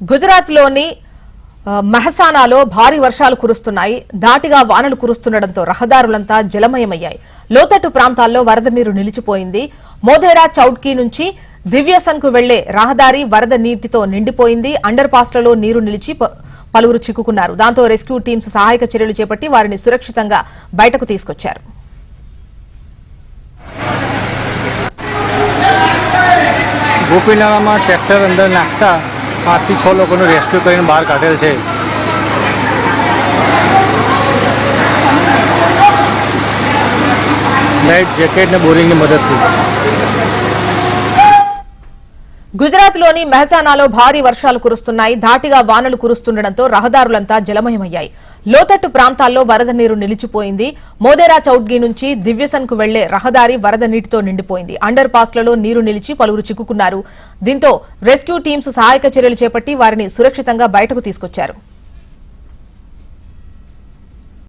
గుజరాత్లోని ఆ, మెహసానాలో భారీ వర్షాలు కురుస్తున్నాయి దాటిగా వానలు కురుస్తుండటంతో రహదారులంతా జలమయమయ్యాయి లోతట్టు ప్రాంతాల్లో వరద నీరు నిలిచిపోయింది మోధేరా చౌట్కీ నుంచి దివ్యసన్కు వెళ్లే రహదారి వరద నీటితో నిండిపోయింది అండర్ పాస్లలో నీరు నిలిచి ప- పలువురు చిక్కుకున్నారు దాంతో రెస్క్యూ టీమ్స్ సహాయక చర్యలు చేపట్టి వారిని సురక్షితంగా బయటకు తీసుకొచ్చారు ગોપીનાળામાં ટ્રેક્ટર અંદર નાખતા પાંચથી છ લોકોનું રેસ્ક્યુ કરીને બહાર કાઢેલ છે લાઈટ જેકેટ ને બોરિંગની મદદથી గుజరాత్లోని మెహసానాలో భారీ వర్షాలు కురుస్తున్నాయి ధాటిగా వానలు కురుస్తుండటంతో రహదారులంతా జలమయమయ్యాయి లోతట్టు ప్రాంతాల్లో వరద నీరు నిలిచిపోయింది. మోదేరా చౌట్గి నుంచి దివ్యసన్కు వెళ్ళే రహదారి వరద నీటితో నిండిపోయింది. అండర్ పాస్లలో నీరు నిలిచి పలువురు చిక్కుకున్నారు. దీంతో రెస్క్యూ టీమ్స్ సహాయక చర్యలు చేపట్టి వారిని సురక్షితంగా బయటకు తీసుకొచ్చారు.